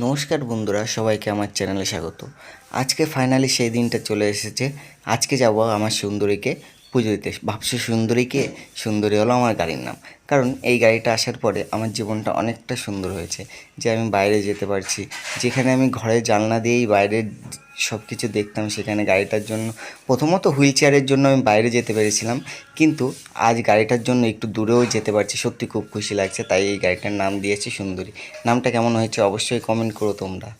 নমস্কার বন্ধুরা, সবাইকে আমার চ্যানেলে স্বাগত। আজকে ফাইনালি সেই দিনটা চলে এসেছে। আজকে যাব আমার সুন্দরীকে পুজো দিতে। ভাবছি সুন্দরীকে, সুন্দরী হলো আমার গাড়ির নাম। কারণ এই গাড়িটা আসার পরে আমার জীবনটা অনেকটা সুন্দর হয়েছে। যে আমি বাইরে যেতে পারছি, যেখানে আমি ঘরের জানলা দিয়েই বাইরের সব কিছু দেখতাম সেখানে গাড়িটার জন্য। প্রথমত হুইল চেয়ারের জন্য আমি বাইরে যেতে পেরেছিলাম। কিন্তু আজ গাড়িটার জন্য একটু দূরেও যেতে পারছি, সত্যি খুব খুশি লাগছে। তাই এই গাড়িটার নাম দিয়েছি সুন্দরী। নামটা কেমন হয়েছে অবশ্যই কমেন্ট করো তোমরা।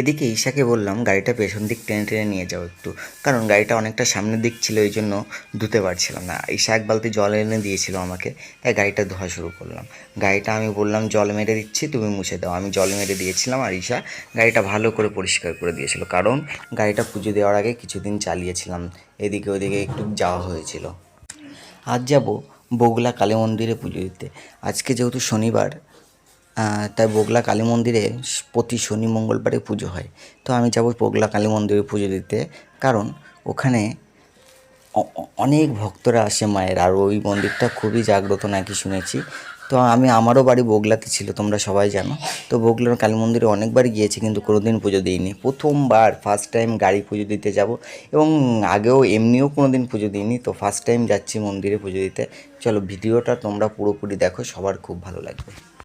এদিকে ঈশাকে বললাম, গাড়িটা পেছন দিক টেনে টেনে নিয়ে যাও একটু। কারণ গাড়িটা অনেকটা সামনের দিক ছিল, এই জন্য ধুতে পারছিলাম না। ঈশা এক বালতি জল এনে দিয়েছিল আমাকে, তাই গাড়িটা ধোয়া শুরু করলাম। গাড়িটা আমি বললাম, জল মেরে দিচ্ছি, তুমি মুছে দাও। আমি জল মেরে দিয়েছিলাম আর ঈশা গাড়িটা ভালো করে পরিষ্কার করে দিয়েছিল, কারণ গাড়িটা পুজো দেওয়ার আগে কিছুদিন চালিয়েছিলাম। এদিকে ওদিকে একটু যাওয়া হয়েছিল। আজ যাব বগলা কালী মন্দিরে পুজো দিতে। আজকে যেহেতু শনিবার তাই বগলা কালী মন্দিরে প্রতি শনি মঙ্গলবারে পুজো হয়। তো আমি যাব বগলা কালী মন্দিরে পুজো দিতে। কারণ ওখানে অনেক ভক্তরা আসে মায়ের। আর ওই মন্দিরটা খুবই জাগ্রত নাকি শুনেছি। তো আমি, আমারও বাড়ি বগলাতে ছিল, তোমরা সবাই জানো। তো বগলার কালী মন্দিরে অনেকবার গিয়েছি, কিন্তু কোনোদিন পুজো দিইনি। প্রথমবার ফার্স্ট টাইম গাড়ি পুজো দিতে যাব। এবং আগেও এমনিও কোনোদিন পুজো দিইনি। তো ফার্স্ট টাইম যাচ্ছি মন্দিরে পুজো দিতে। চলো, ভিডিওটা তোমরা পুরোপুরি দেখো, সবার খুব ভালো লাগবে।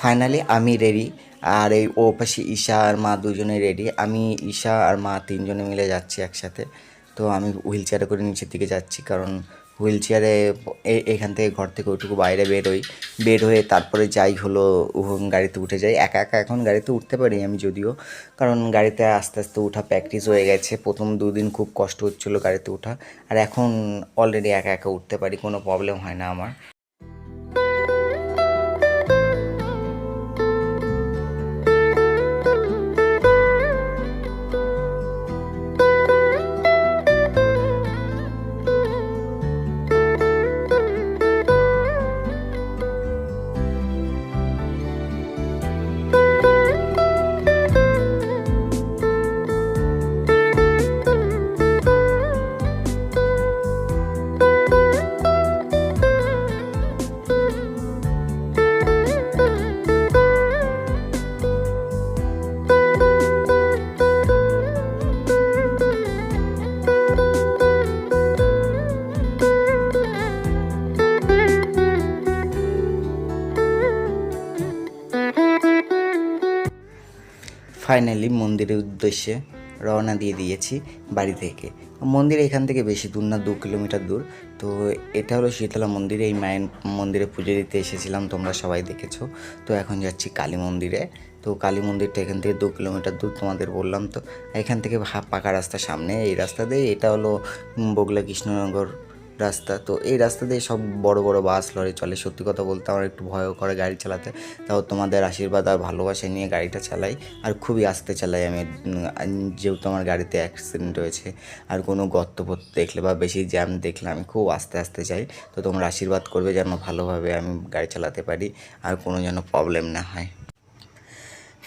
ফাইনালি আমি রেডি আর এই ও পাশে ঈশা আর মা দুজনে রেডি আমি, ঈশা আর মা তিনজনে মিলে যাচ্ছি একসাথে। তো আমি হুইল চেয়ারে করে নিচের দিকে যাচ্ছি কারণ হুইল চেয়ারে এখান থেকে ঘর থেকে ওইটুকু বাইরে বেরোই বের হয়ে তারপরে যাই হলো গাড়িতে উঠে যাই। একা একা এখন গাড়িতে উঠতে পারি আমি যদিও। কারণ গাড়িতে আস্তে আস্তে উঠা প্র্যাকটিস হয়ে গেছে। প্রথম দুদিন খুব কষ্ট হচ্ছিল গাড়িতে ওঠা। আর এখন অলরেডি একা একা উঠতে পারি, কোনো প্রবলেম হয় না আমার। ফাইনালি মন্দিরের উদ্দেশ্যে রওনা দিয়ে দিয়েছি বাড়ি থেকে। মন্দির এখান থেকে বেশি দূর না, দু কিলোমিটার দূর। তো এটা হলো শীতলা মন্দির, এই মায়ের মন্দিরে পুজো দিতে এসেছিলাম, তোমরা সবাই দেখেছ। তো এখন যাচ্ছি কালী মন্দিরে। তো কালী মন্দিরটা এখান থেকে দু কিলোমিটার দূর, তোমাদের বললাম তো। এখান থেকে পাকা রাস্তা সামনে, এই রাস্তা দিয়ে এটা হলো বগলা কৃষ্ণনগর রাস্তা। তো এই রাস্তা দিয়ে সব বড় বড় বাস, লরি চলে। সত্যি কথা বলতে আমার একটু ভয় করে গাড়ি চালাতে। তাও তোমাদের আশীর্বাদ আর ভালোবাসা নিয়ে গাড়িটা চালাই। আর খুবই আস্তে চালাই আমি। যেহেতু আমার গাড়িতে অ্যাক্সিডেন্ট হয়েছে। আর কোনো গর্ত দেখলে বা বেশি জ্যাম দেখলে আমি খুব আস্তে আস্তে যাই। তো তোমরা আশীর্বাদ করবে যেন ভালোভাবে আমি গাড়ি চালাতে পারি। আর কোনো যেন প্রবলেম না হয়।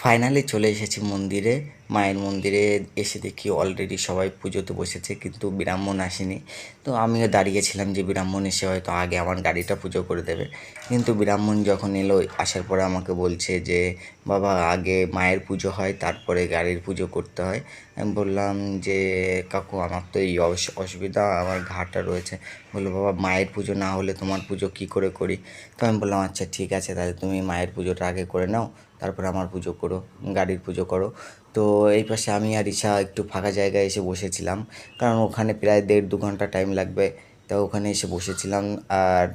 ফাইনালি চলে এসেছি মন্দিরে, মায়ের মন্দিরে এসে দেখি অলরেডি সবাই পুজোতে বসেছে কিন্তু ব্রাহ্মণ আসেনি। তো আমিও দাঁড়িয়েছিলাম যে ব্রাহ্মণ এসে হয়তো আগে আমার গাড়িটা পুজো করে দেবে। কিন্তু ব্রাহ্মণ যখন এলো, আসার পরে আমাকে বলছে যে, বাবা, আগে মায়ের পুজো হয়, তারপরে গাড়ির পুজো করতে হয়। আমি বললাম যে, কাকু, আমার তো এই অস- অসুবিধা, আমার ঘাটা রয়েছে। বলল, বাবা, মায়ের পুজো না হলে তোমার পুজো কি করে করি? তো আমি বললাম আচ্ছা ঠিক আছে, তাহলে তুমি মায়ের পুজোটা আগে করে নাও তারপরে আমার পুজো করো, গাড়ির পুজো করো। তো এই পাশে আমি আর ঈশা একটু ফাঁকা জায়গায় এসে বসেছিলাম। কারণ ওখানে প্রায় দেড় দু ঘণ্টা টাইম লাগবে। তা ওখানে এসে বসেছিলাম আর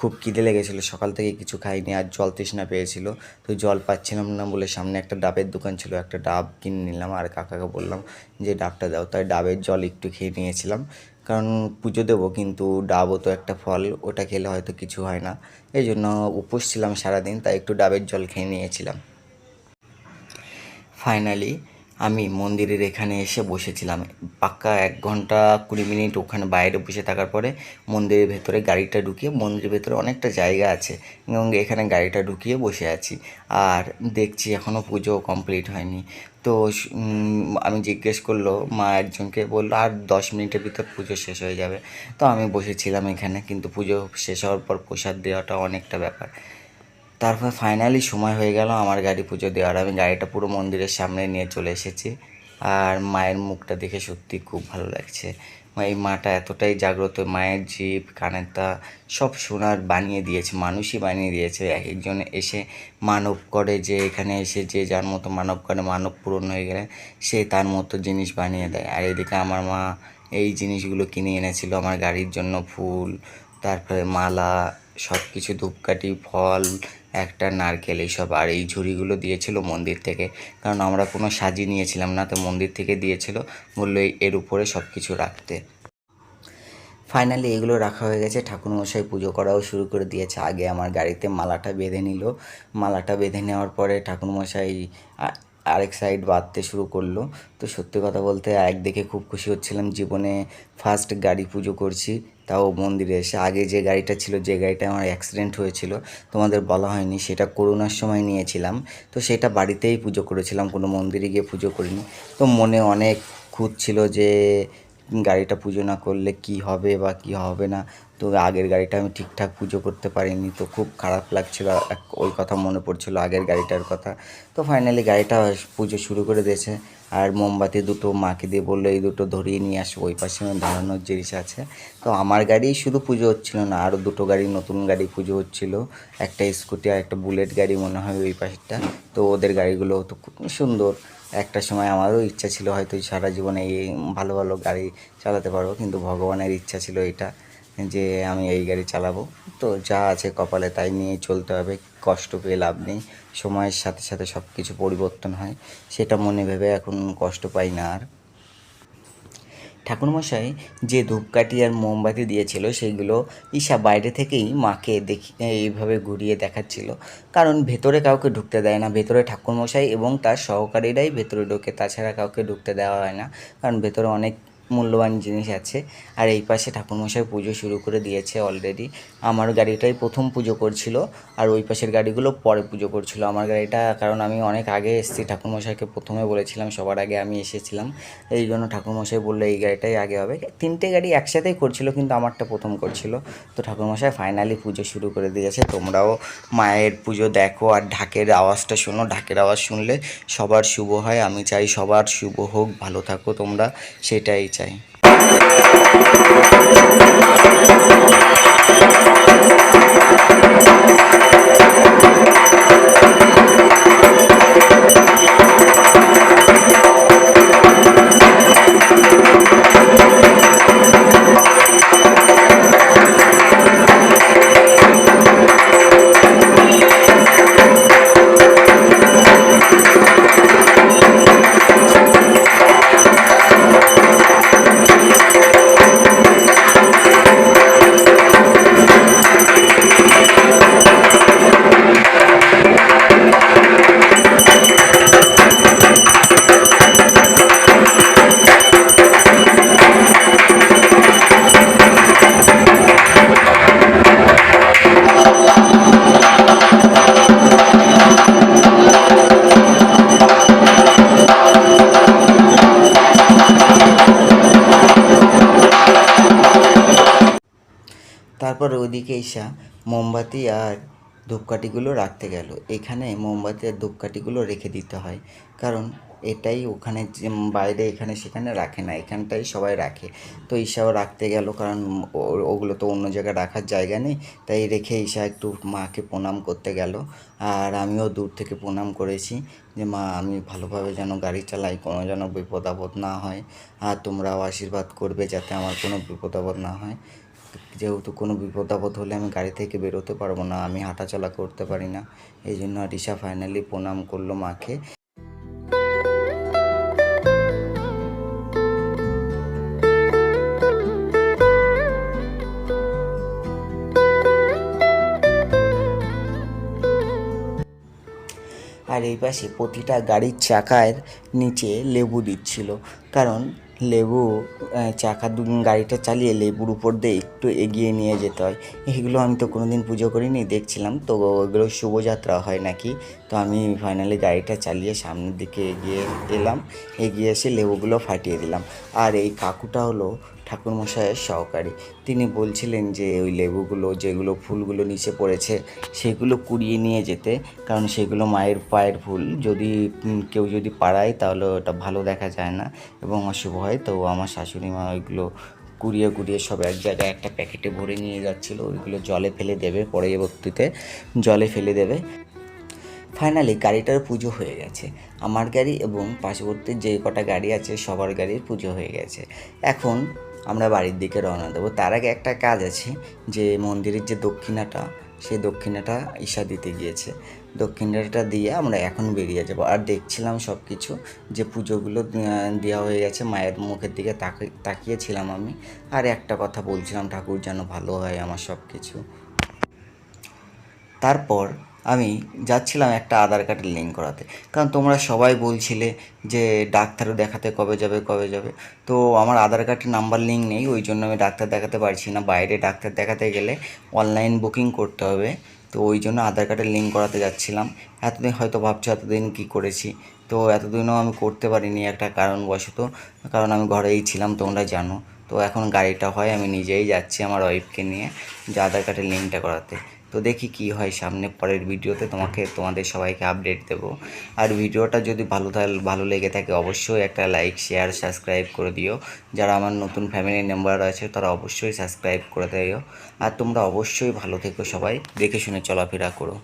খুব খিদে লেগেছিলো। সকাল থেকে কিছু খাইনি আর জল তৃষ্ণা পেয়েছিল। তো জল পাচ্ছিলাম না বলে সামনে একটা ডাবের দোকান ছিল। একটা ডাব কিনে নিলাম আর কাকাকে বললাম যে, ডাবটা দাও। তাই ডাবের জল একটু খেয়ে নিয়েছিলাম। কারণ পুজো দেবো কিন্তু ডাবও তো একটা ফল, ওটা খেলে হয়তো কিছু হয় না। এই জন্য উপোস ছিলাম সারাদিন, তাই একটু ডাবের জল খেয়ে নিয়েছিলাম। ফাইনালি আমি মন্দিরের এখানে এসে বসেছিলাম। পাক্কা এক ঘণ্টা কুড়ি মিনিট ওখানে বাইরে বসে থাকার পরে মন্দিরের ভেতরে গাড়িটা ঢুকিয়ে, মন্দিরের ভেতরে অনেকটা জায়গা আছে এবং এখানে গাড়িটা ঢুকিয়ে বসে আছি। আর দেখছি এখনও পুজো কমপ্লিট হয়নি। তো আমি জিজ্ঞেস করল, মা একজনকে বলল, আর দশ মিনিটের ভিতর পুজো শেষ হয়ে যাবে। তো আমি বসেছিলাম এখানে, কিন্তু পুজো শেষ হওয়ার পর প্রসাদ দেওয়াটা অনেকটা ব্যাপার। তারপর ফাইনালি সময় হয়ে গেল আমার গাড়ি পুজো দেওয়ার। আমি গাড়িটা পুরো মন্দিরের সামনে নিয়ে চলে এসেছি। আর মায়ের মুখটা দেখে সত্যি খুব ভালো লাগছে। এই মাটা এতটাই জাগ্রত। মায়ের জীব কানেরটা সব সোনার বানিয়ে দিয়েছে, মানুষই বানিয়ে দিয়েছে। এক একজন এসে মানব করে যে এখানে এসে যে যার মতো মানব করে, মানব পূরণ হয়ে গেলে সে তার মতো জিনিস বানিয়ে দেয়। আর এদিকে আমার মা এই জিনিসগুলো কিনে এনেছিল, আমার গাড়ির জন্য ফুল, তারপরে মালা সব কিছু ধূপকাঠি, ফল একটা নারকেল এইসব, আর এই ঝুড়িগুলো দিয়েছিল মন্দির থেকে। কারণ আমরা কোনো সাজি নিয়েছিলাম না, তো মন্দির থেকে দিয়েছিল বলল এর উপরে সব কিছু রাখতে। ফাইনালি এগুলো রাখা হয়ে গেছে, ঠাকুরমশাই পুজো করাও শুরু করে দিয়েছে। আগে আমার গাড়িতে মালাটা বেঁধে নিল। মালাটা বেঁধে নেওয়ার পরে ঠাকুরমশাই আরেক সাইড বাঁধতে শুরু করল। তো সত্যি কথা বলতে, একদিকে খুব খুশি হচ্ছিলাম, জীবনে ফার্স্ট গাড়ি পুজো করছি। তাও মন্দিরে এসে আগে যে গাড়িটা ছিল, যে গাড়িটা আমার অ্যাক্সিডেন্ট হয়েছিল, তোমাদের বলা হয়নি, সেটা করোনার সময় নিয়েছিলাম। তো সেটা বাড়িতেই পুজো করেছিলাম, কোনো মন্দিরে গিয়ে পুজো করিনি। তো মনে অনেক খুঁত ছিল যে, গাড়িটা পুজো না করলে কি হবে বা কি হবে না। তো আগের গাড়িটা আমি ঠিকঠাক পুজো করতে পারিনি, তো খুব খারাপ লাগছিল ওই কথা মনে পড়ছিল আগের গাড়িটার কথা। তো ফাইনালি গাড়িটা পুজো শুরু করে দিয়েছে। আর মোমবাতি দুটো মাকে দিয়ে বলল, এই দুটো ধরিয়ে নিয়ে আসো, ওই পাশে ধরানোর জিনিস আছে। তো আমার গাড়ি শুধু পুজো হচ্ছিল না আরও দুটো গাড়ি, নতুন গাড়ি পুজো হচ্ছিল। একটা স্কুটি আর একটা বুলেট গাড়ি মনে হয় ওই পাশেরটা। তো ওদের গাড়িগুলো তো খুব সুন্দর। একটা সময় আমারও ইচ্ছা ছিল হয়তো সারা জীবনে এই ভালো ভালো গাড়ি চালাতে পারব, কিন্তু ভগবানের ইচ্ছা ছিল এটা, যে আমি এই গাড়ি চালাবো। তো যা আছে কপালে তাই নিয়ে চলতে হবে। কষ্ট পেয়ে লাভ নেই। সময়ের সাথে সাথে সব কিছু পরিবর্তন হয়। সেটা মনে ভেবে এখন কষ্ট পাই না আর। ঠাকুরমশাই যে ধূপকাঠি আর মোমবাতি দিয়েছিল সেইগুলো ঈশা বাইরে থেকেই মাকে দেখি, এইভাবে ঘুরিয়ে দেখাচ্ছিল। কারণ ভেতরে কাউকে ঢুকতে দেয় না। ভেতরে ঠাকুরমশাই এবং তার সহকারীরাই ভেতরে ঢোকে। তাছাড়া কাউকে ঢুকতে দেওয়া হয় না। কারণ ভেতরে অনেক মূল্যবান জিনিস আছে। আর এই পাশে ঠাকুরমশাই পুজো শুরু করে দিয়েছে অলরেডি আমার গাড়িটাই প্রথম পুজো করছিল, আর ওই পাশের গাড়িগুলো পরে পুজো করছিল। আমার গাড়িটা, কারণ আমি অনেক আগে এসেছি, ঠাকুরমশাইকে প্রথমে বলেছিলাম, সবার আগে আমি এসেছিলাম। এই জন্য ঠাকুরমশাই বলল, এই গাড়িটাই আগে হবে। তিনটে গাড়ি একসাথেই করছিল, কিন্তু আমারটা প্রথম করছিল। তো ঠাকুরমশাই ফাইনালি পুজো শুরু করে দিয়েছে। তোমরাও মায়ের পুজো দেখো, আর ঢাকের আওয়াজটা শোনো। ঢাকের আওয়াজ শুনলে সবার শুভ হয়, আমি চাই সবার শুভ হোক, ভালো থাকো তোমরা, সেটাই চাই তারপর ওইদিকে এসা মোমবাতি আর ধূপকাঠিগুলো রাখতে গেল। এখানে মোমবাতি আর ধূপকাঠিগুলো রেখে দিতে হয়। কারণ এটাই ওখানে যে বাইরে এখানে সেখানে রাখে না, এখানটাই সবাই রাখে। তো ঈশাও রাখতে গেল কারণ ওগুলো তো অন্য জায়গায় রাখার জায়গা নেই। তাই রেখে ঈশা একটু মাকে প্রণাম করতে গেল। আর আমিও দূর থেকে প্রণাম করেছি যে, মা, আমি ভালোভাবে যেন গাড়ি চালাই, কোনো যেন বিপদ আপদ না হয়। আর তোমরাও আশীর্বাদ করবে যাতে আমার কোনো বিপদ আপদ না হয়। যেহেতু কোনো বিপদ আপদ হলে আমি গাড়ি থেকে বেরোতে পারব না, আমি হাঁটাচলা করতে পারি না। এই জন্য রিসা ফাইনালি প্রণাম করল মাকে। আর এই পাশে প্রতিটা গাড়ির চাকার নিচে লেবু দিচ্ছিল। কারণ লেবু চাকা দু গাড়িটা চালিয়ে লেবুর উপর দিয়ে একটু এগিয়ে নিয়ে যেতে হয়। এগুলো আমি তো কোনো দিন পুজো করিনি, দেখছিলাম। তো ওগুলো শুভযাত্রা হয় নাকি? তো আমি ফাইনালি গাড়িটা চালিয়ে সামনের দিকে এগিয়ে এলাম। এগিয়ে এসে লেবুগুলো ফাটিয়ে দিলাম। আর এই কাকুটা হলো ঠাকুরমশাইয়ের সহকারী। তিনি বলছিলেন যে, ওই লেবুগুলো, যেগুলো ফুলগুলো নিচে পড়েছে, সেগুলো কুড়িয়ে নিয়ে যেতে, কারণ সেগুলো মায়ের পায়ের ফুল। যদি কেউ যদি পাড়ায়, তাহলে ওটা ভালো দেখা যায় না এবং অশুভ হয়। তো আমার শাশুড়ি মা ওইগুলো কুড়িয়ে কুড়িয়ে সব এক জায়গায় একটা প্যাকেটে ভরে নিয়ে যাচ্ছিল। ওইগুলো জলে ফেলে দেবে পরবর্তীতে, জলে ফেলে দেবে। ফাইনালি গাড়িটার পুজো হয়ে গেছে। আমার গাড়ি এবং পার্শ্ববর্তী যে কটা গাড়ি আছে, সবার গাড়ির পুজো হয়ে গেছে। এখন আমরা বাড়ির দিকে রওনা দেবো। তার আগে একটা কাজ আছে যে মন্দিরের যে দক্ষিণাটা, সেই দক্ষিণাটা ঈশা দিতে গিয়েছে। দক্ষিণাটা দিয়ে আমরা এখন বেরিয়ে যাব। আর দেখছিলাম সব কিছু যে পুজোগুলো দেওয়া হয়ে গেছে, মায়ের মুখের দিকে তাকিয়ে তাকিয়েছিলাম আমি। আর একটা কথা বলছিলাম, ঠাকুর যেন ভালো হয় আমার সব কিছু তারপর আমি যাচ্ছিলাম একটা আধার কার্ডের লিঙ্ক করাতে। কারণ তোমরা সবাই বলছিলে যে ডাক্তারও দেখাতে কবে যাবে কবে যাবে। তো আমার আধার কার্ডের নাম্বার লিঙ্ক নেই, ওই জন্য আমি ডাক্তার দেখাতে পারছি না। বাইরে ডাক্তার দেখাতে গেলে অনলাইন বুকিং করতে হবে। তো ওই জন্য আধার কার্ডের লিঙ্ক করাতে যাচ্ছিলাম। এতদিন হয়তো ভাবছ এতদিন কী করেছি? তো এতদিনও আমি করতে পারিনি একটা কারণবশত। কারণ আমি ঘরেই ছিলাম, তোমরা জানো। তো এখন গাড়িটা হয়, আমি নিজেই যাচ্ছি আমার ওয়াইফকে নিয়ে যে আধার কার্ডের লিঙ্কটা করাতে। তো দেখি কি হয় সামনে পরের ভিডিওতে তোমাকে, তোমাদের সবাইকে আপডেট দেবো। আর ভিডিওটা যদি ভালো ভালো লেগে থাকে অবশ্যই একটা লাইক শেয়ার সাবস্ক্রাইব করে দিও। যারা আমার নতুন ফ্যামিলি মেম্বার আছে, তারা অবশ্যই সাবস্ক্রাইব করে দিও। আর তোমরা অবশ্যই ভালো থেকো সবাই। দেখে শুনে চলাফেরা করো।